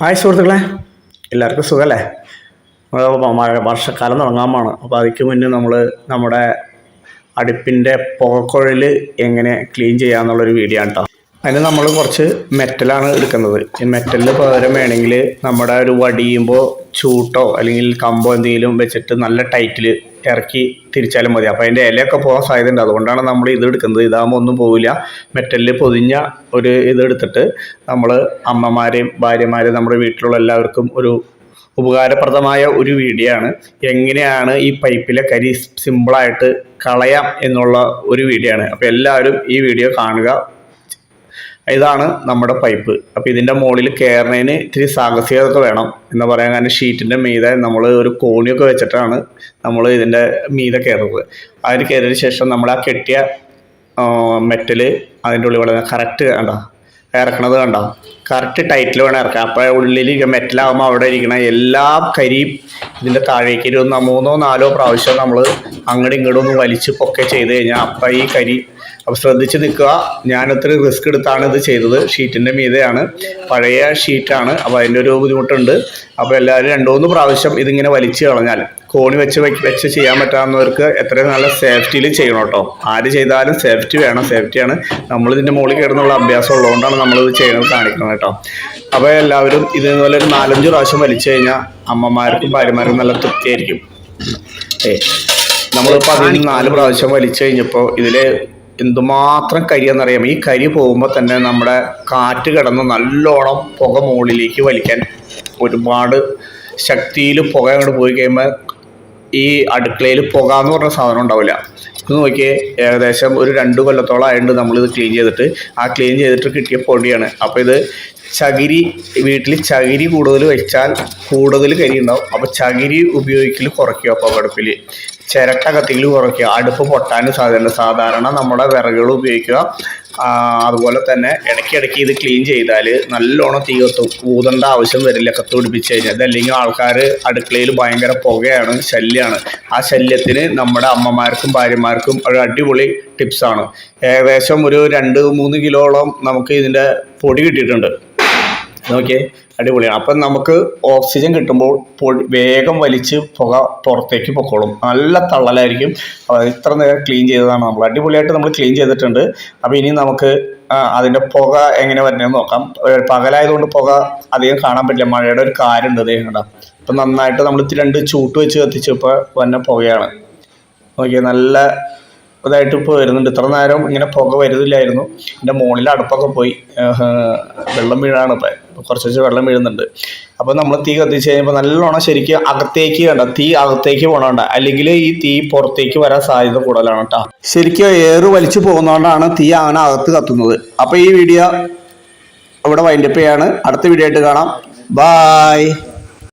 Hi സുഹൃത്തുക്കളെ. എല്ലാവർക്കും സുഖമല്ലേ മഴ വർഷക്കാലം തുടങ്ങാൻ പോണ് അപ്പോൾ അതിക്ക് മുന്നേ നമ്മൾ നമ്മുടെ അടുപ്പിന്റെ പുകക്കുഴൽ എങ്ങനെ ക്ലീൻ ചെയ്യാന്നുള്ളൊരു വീഡിയോ ആണ് കേട്ടോ അതിന് നമ്മൾ കുറച്ച് മെറ്റലാണ് എടുക്കുന്നത്. ഈ മെറ്റലിന് പകരം വേണമെങ്കിൽ നമ്മുടെ ഒരു വടിയുമ്പോൾ ചൂട്ടോ അല്ലെങ്കിൽ കമ്പോ എന്തെങ്കിലും വെച്ചിട്ട് നല്ല ടൈറ്റിൽ ഇറക്കി തിരിച്ചാലും മതി. അപ്പോൾ അതിന്റെ ഇലയൊക്കെ പോകാൻ സാധ്യതയുണ്ട്. അതുകൊണ്ടാണ് നമ്മൾ ഇത് എടുക്കുന്നത്. ഇതാകുമ്പോൾ ഒന്നും പോവില്ല. മെറ്റലിൽ പൊതിഞ്ഞ ഒരു ഇതെടുത്തിട്ട് നമ്മൾ അമ്മമാരെയും ഭാര്യമാരെയും നമ്മുടെ വീട്ടിലുള്ള എല്ലാവർക്കും ഒരു ഉപകാരപ്രദമായ ഒരു വീഡിയോ ആണ് എങ്ങനെയാണ് ഈ പൈപ്പിലെ കരി സിമ്പിളായിട്ട് കളയാം എന്നുള്ള ഒരു വീഡിയോ ആണ് അപ്പോൾ എല്ലാവരും ഈ വീഡിയോ കാണുക. ഇതാണ് നമ്മുടെ പൈപ്പ്. അപ്പോൾ ഇതിന്റെ മുകളിൽ കയറുന്നതിന് ഇത്തിരി സാഹസികതൊക്കെ വേണം എന്ന് പറയാൻ കാരണം ഷീറ്റിന്റെ മീതെ നമ്മൾ ഒരു കോണിയൊക്കെ വെച്ചിട്ടാണ് നമ്മൾ ഇതിന്റെ മീതെ കയറുന്നത് അതിന് കയറിയതിന് ശേഷം നമ്മൾ ആ കെട്ടിയ മെറ്റൽ അതിന്റെ ഉള്ളിൽ വളരെ കറക്റ്റ് കണ്ടോ? ഇറക്കണത് കണ്ടോ? കറക്റ്റ് ടൈറ്റിൽ വേണം ഇറക്കാം അപ്പോൾ ഉള്ളിൽ മെറ്റലാകുമ്പോൾ അവിടെ ഇരിക്കണ എല്ലാ കരിയും ഇതിന്റെ താഴേക്ക് ഒരു ന- മൂന്നോ നാലോ പ്രാവശ്യം നമ്മൾ അങ്ങോട്ടും ഇങ്ങോട്ടും ഒന്ന് വലിച്ച് പൊക്കെ ചെയ്ത് കഴിഞ്ഞാൽ അപ്പം ഈ കരി അപ്പോൾ ശ്രദ്ധിച്ച് നിൽക്കുക. ഞാൻ ഒത്തിരി റിസ്ക് എടുത്താണ് ഇത് ചെയ്തത്. ഷീറ്റിന്റെ മീതെയാണ്. പഴയ ഷീറ്റാണ്. അപ്പോൾ അതിന്റെ ഒരു ബുദ്ധിമുട്ടുണ്ട്. അപ്പോൾ എല്ലാവരും രണ്ടു മൂന്ന് പ്രാവശ്യം ഇതിങ്ങനെ വലിച്ചു കളഞ്ഞാൽ കോണി വെച്ച് വെച്ച് വെച്ച് ചെയ്യാൻ പറ്റാവുന്നവർക്ക് എത്രയും നല്ല സേഫ്റ്റിയിൽ ചെയ്യണം കേട്ടോ. ആര് ചെയ്താലും സേഫ്റ്റി വേണം. സേഫ്റ്റിയാണ് നമ്മൾ ഇതിന്റെ മുകളിൽ കയറുന്നുള്ള അഭ്യാസം ഉള്ളതുകൊണ്ടാണ് നമ്മളിത് ചെയ്യുന്നത് കാണിക്കുന്നത് കേട്ടോ. അപ്പോൾ എല്ലാവരും ഇതുപോലെ ഒരു നാലഞ്ച് പ്രാവശ്യം വലിച്ചു കഴിഞ്ഞാൽ അമ്മമാർക്കും ഭാര്യമാർക്കും നല്ല തൃപ്തിയായിരിക്കും. ഏ നമ്മളിപ്പോൾ അതിന് നാല് പ്രാവശ്യം വലിച്ചു കഴിഞ്ഞപ്പോൾ ഇതിൽ എന്തുമാത്രം കരിയെന്നറിയാം ഈ കരി പോകുമ്പോൾ തന്നെ നമ്മുടെ കാറ്റ് കിടന്ന് നല്ലോണം പുക മുകളിലേക്ക് വലിക്കാൻ ഒരുപാട് ശക്തിയിൽ പുക അങ്ങോട്ട് പോയി കഴിയുമ്പോൾ ഈ അടുക്കളയിൽ പുക എന്ന് പറഞ്ഞ സാധനം ഉണ്ടാവില്ല. ഇത് നോക്കിയേ ഏകദേശം ഒരു രണ്ട് കൊല്ലത്തോളം ആയതുകൊണ്ട് നമ്മളിത് ക്ലീൻ ചെയ്തിട്ട്. ആ ക്ലീൻ ചെയ്തിട്ട് കിട്ടിയ പൊടിയാണ്. അപ്പോൾ ഇത് ചകിരി വീട്ടിൽ ചകിരി കൂടുതൽ വെച്ചാൽ കൂടുതൽ കരി ഉണ്ടാവും അപ്പോൾ ചകിരി ഉപയോഗിക്കൽ കുറയ്ക്കുക അപ്പോൾ അടുപ്പിൽ ചിരട്ട കത്തിയിൽ കുറയ്ക്കുക. അടുപ്പ് പൊട്ടാനും സാധ്യതയുണ്ട്. സാധാരണ നമ്മുടെ വിറകുകൾ ഉപയോഗിക്കുക. അതുപോലെ തന്നെ ഇടയ്ക്കിടയ്ക്ക് ഇത് ക്ലീൻ ചെയ്താൽ നല്ലോണം തീ കത്തും ഊതേണ്ട ആവശ്യം വരില്ല. കത്ത് പിടിപ്പിച്ച് കഴിഞ്ഞാൽ. അതല്ലെങ്കിൽ ആൾക്കാർ അടുക്കളയിൽ ഭയങ്കര പുകയാണ് ശല്യമാണ് ആ ശല്യത്തിന് നമ്മുടെ അമ്മമാർക്കും ഭാര്യമാർക്കും ഒരു അടിപൊളി ടിപ്സാണ് ഏകദേശം ഒരു രണ്ട് മൂന്ന് കിലോളം നമുക്ക് ഇതിന്റെ പൊടി കിട്ടിയിട്ടുണ്ട്. നോക്കിയേ അടിപൊളിയാണ് അപ്പം നമുക്ക് ഓക്സിജൻ കിട്ടുമ്പോൾ വേഗം വലിച്ച് പുക പുറത്തേക്ക് പൊക്കോളും. നല്ല തള്ളലായിരിക്കും. ഇത്ര നേരം ക്ലീൻ ചെയ്തതാണ് നമ്മൾ. അടിപൊളിയായിട്ട് നമ്മൾ ക്ലീൻ ചെയ്തിട്ടുണ്ട്. അപ്പോൾ ഇനി നമുക്ക് അതിന്റെ പുക എങ്ങനെ വരണമെന്ന് നോക്കാം. പകലായതുകൊണ്ട് പുക അധികം കാണാൻ പറ്റില്ല. മഴയുടെ ഒരു കാര്യമുണ്ട് അതേ കണ്ട. അപ്പം നന്നായിട്ട് നമ്മൾ രണ്ട് ചൂട്ട് വെച്ച് കത്തിച്ചപ്പോൾ വന്ന പുകയാണ്. നോക്കിയാൽ നല്ല ഇതായിട്ട് ഇപ്പോൾ വരുന്നുണ്ട്. ഇത്ര നേരം ഇങ്ങനെ പുക വരുന്നില്ലായിരുന്നു. എന്റെ മുകളിൽ അടുപ്പൊക്കെ പോയി. വെള്ളം വീഴാണ് ഇപ്പം. കുറച്ച് കുറച്ച് വെള്ളം വീഴുന്നുണ്ട്. അപ്പോൾ നമ്മൾ തീ കത്തിച്ച് കഴിയുമ്പോൾ നല്ലോണം ശരിക്കും അകത്തേക്ക് വേണ്ട തീ അകത്തേക്ക് പോകണണ്ട അല്ലെങ്കിൽ ഈ തീ പുറത്തേക്ക് വരാൻ സാധ്യത കൂടുതലാണ് കേട്ടോ ശരിക്കും ഏറ് വലിച്ചു പോകുന്നതുകൊണ്ടാണ് തീ അങ്ങനെ അകത്ത് കത്തുന്നത്. അപ്പോൾ ഈ വീഡിയോ ഇവിടെ വൈൻഡപ്പ് ചെയ്യാണ്. അടുത്ത വീഡിയോ ആയിട്ട് കാണാം. ബായ്